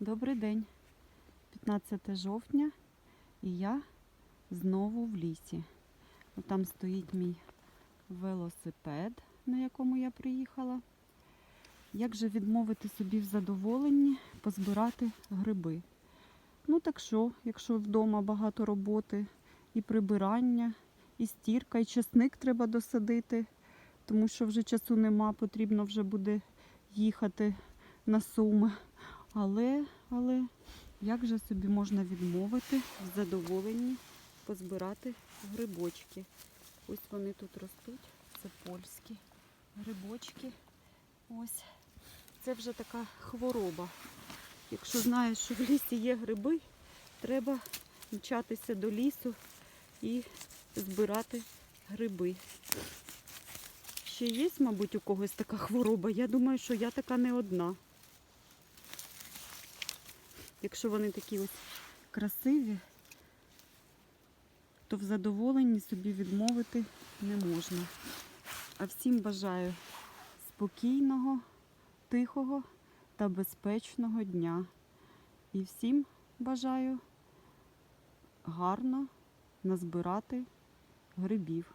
Добрий день. 15 жовтня і я знову в лісі. От Там стоїть мій велосипед, на якому я приїхала. Як же відмовити собі в задоволенні позбирати гриби? Ну так що, якщо вдома багато роботи, і прибирання, і стірка, і чесник треба досадити, тому що вже часу нема, потрібно вже буде їхати на суми. Але, але як же собі можна відмовити в задоволенні позбирати грибочки? Ось вони тут ростуть. Це польські грибочки. Ось. Це вже така хвороба. Якщо знаєш, що в лісі є гриби, треба мчатися до лісу і збирати гриби. Ще є, мабуть, у когось така хвороба. Я думаю, що я така не одна. Якщо вони такі ось красиві, то в задоволенні собі відмовити не можна. А всім бажаю спокійного, тихого та безпечного дня. І всім бажаю гарно назбирати грибів.